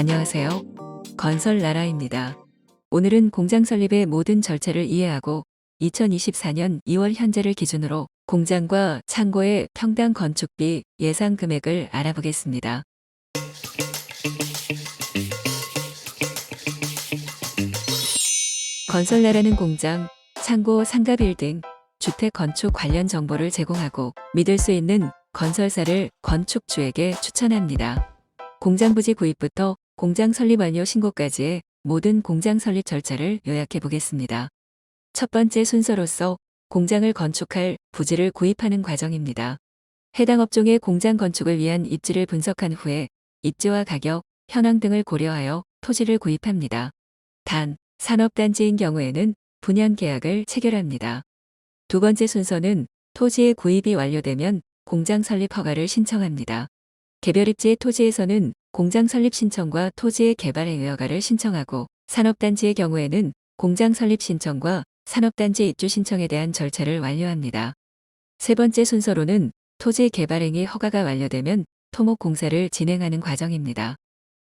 안녕하세요. 건설 나라입니다. 오늘은 공장 설립의 모든 절차를 이해하고 2024년 2월 현재를 기준으로 공장과 창고의 평당 건축비 예상 금액을 알아보겠습니다. 건설 나라는 공장, 창고, 상가 빌딩, 주택 건축 관련 정보를 제공하고 믿을 수 있는 건설사를 건축주에게 추천합니다. 공장 부지 구입부터 공장 설립 완료 신고까지의 모든 공장 설립 절차를 요약해 보겠습니다. 첫 번째 순서로서 공장을 건축할 부지를 구입하는 과정입니다. 해당 업종의 공장 건축을 위한 입지를 분석한 후에 입지와 가격, 현황 등을 고려하여 토지를 구입합니다. 단, 산업단지인 경우에는 분양 계약을 체결합니다. 두 번째 순서는 토지의 구입이 완료되면 공장 설립 허가를 신청합니다. 개별 입지의 토지에서는 공장 설립 신청과 토지의 개발의 의허가를 신청하고 산업단지의 경우에는 공장 설립 신청과 산업단지 입주 신청에 대한 절차를 완료합니다. 세 번째 순서로는 토지 개발행위 허가가 완료되면 토목 공사를 진행하는 과정입니다.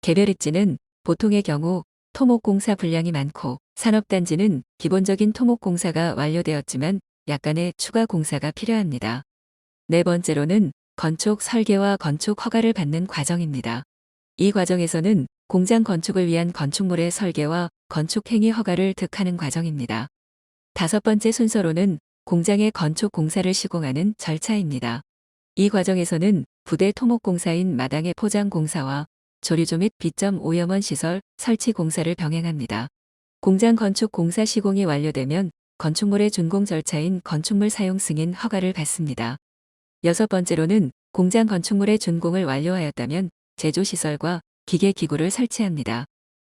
개별 입지는 보통의 경우 토목 공사 분량이 많고 산업단지는 기본적인 토목 공사가 완료되었지만 약간의 추가 공사가 필요합니다. 네 번째로는 건축 설계와 건축 허가를 받는 과정입니다. 이 과정에서는 공장 건축을 위한 건축물의 설계와 건축 행위 허가를 득하는 과정입니다. 다섯 번째 순서로는 공장의 건축 공사를 시공하는 절차입니다. 이 과정에서는 부대 토목공사인 마당의 포장 공사와 조리조 및 비점 오염원 시설 설치 공사를 병행합니다. 공장 건축 공사 시공이 완료되면 건축물의 준공 절차인 건축물 사용 승인 허가를 받습니다. 여섯 번째로는 공장 건축물의 준공을 완료하였다면 제조시설과 기계기구를 설치합니다.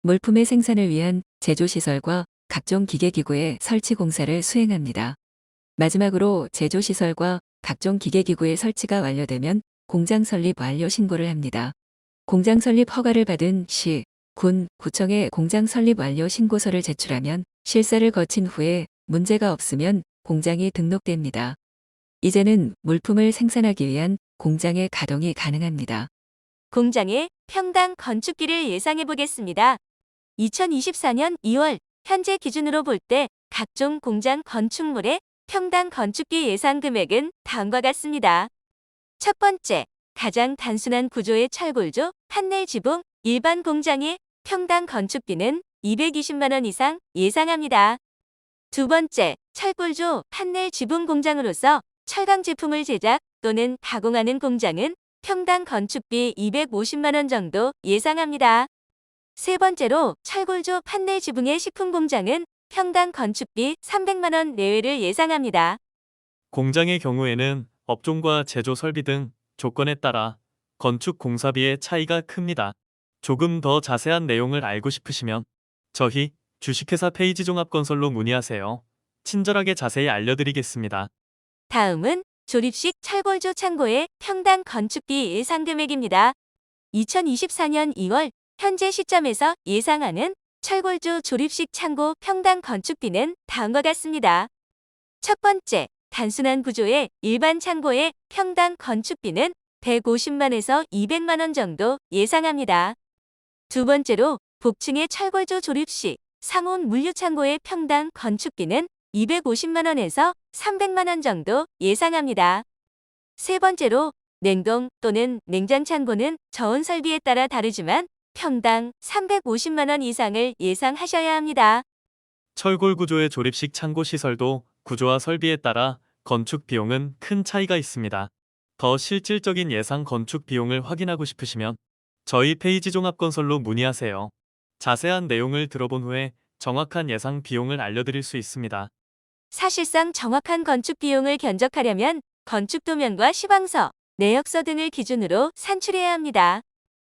물품의 생산을 위한 제조시설과 각종 기계기구의 설치 공사를 수행합니다. 마지막으로 제조시설과 각종 기계기구의 설치가 완료되면 공장 설립 완료 신고를 합니다. 공장 설립 허가를 받은 시, 군, 구청에 공장 설립 완료 신고서를 제출하면 실사를 거친 후에 문제가 없으면 공장이 등록됩니다. 이제는 물품을 생산하기 위한 공장의 가동이 가능합니다. 공장의 평당 건축비를 예상해 보겠습니다. 2024년 2월 현재 기준으로 볼 때 각종 공장 건축물의 평당 건축비 예상 금액은 다음과 같습니다. 첫 번째, 가장 단순한 구조의 철골조, 판넬 지붕, 일반 공장의 평당 건축비는 220만 원 이상 예상합니다. 두 번째, 철골조, 판넬 지붕 공장으로서 철강 제품을 제작 또는 가공하는 공장은 평당 건축비 250만 원 정도 예상합니다. 세 번째로 철골조 판넬 지붕의 식품 공장은 평당 건축비 300만 원 내외를 예상합니다. 공장의 경우에는 업종과 제조 설비 등 조건에 따라 건축 공사비의 차이가 큽니다. 조금 더 자세한 내용을 알고 싶으시면 저희 주식회사 페이지 종합건설로 문의하세요. 친절하게 자세히 알려드리겠습니다. 다음은 조립식 철골조 창고의 평당 건축비 예상 금액입니다. 2024년 2월 현재 시점에서 예상하는 철골조 조립식 창고 평당 건축비는 다음과 같습니다. 첫 번째, 단순한 구조의 일반 창고의 평당 건축비는 150만에서 200만 원 정도 예상합니다. 두 번째로 복층의 철골조 조립식 상온 물류 창고의 평당 건축비는 250만 원에서 300만 원 정도 예상합니다. 세 번째로 냉동 또는 냉장 창고는 저온 설비에 따라 다르지만 평당 350만 원 이상을 예상하셔야 합니다. 철골 구조의 조립식 창고 시설도 구조와 설비에 따라 건축 비용은 큰 차이가 있습니다. 더 실질적인 예상 건축 비용을 확인하고 싶으시면 저희 페이지 종합건설로 문의하세요. 자세한 내용을 들어본 후에 정확한 예상 비용을 알려드릴 수 있습니다. 사실상 정확한 건축 비용을 견적하려면 건축 도면과 시방서, 내역서 등을 기준으로 산출해야 합니다.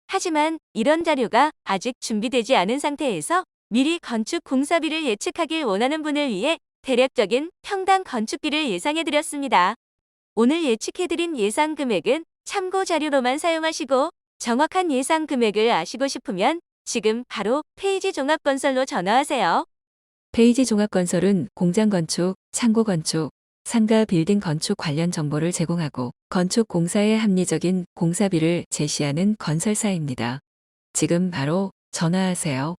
하지만 이런 자료가 아직 준비되지 않은 상태에서 미리 건축 공사비를 예측하길 원하는 분을 위해 대략적인 평당 건축비를 예상해드렸습니다. 오늘 예측해드린 예상 금액은 참고 자료로만 사용하시고 정확한 예상 금액을 아시고 싶으면 지금 바로 페이지 종합건설로 전화하세요. 페이지 종합건설은 공장 건축, 창고 건축, 상가 빌딩 건축 관련 정보를 제공하고 건축 공사의 합리적인 공사비를 제시하는 건설사입니다. 지금 바로 전화하세요.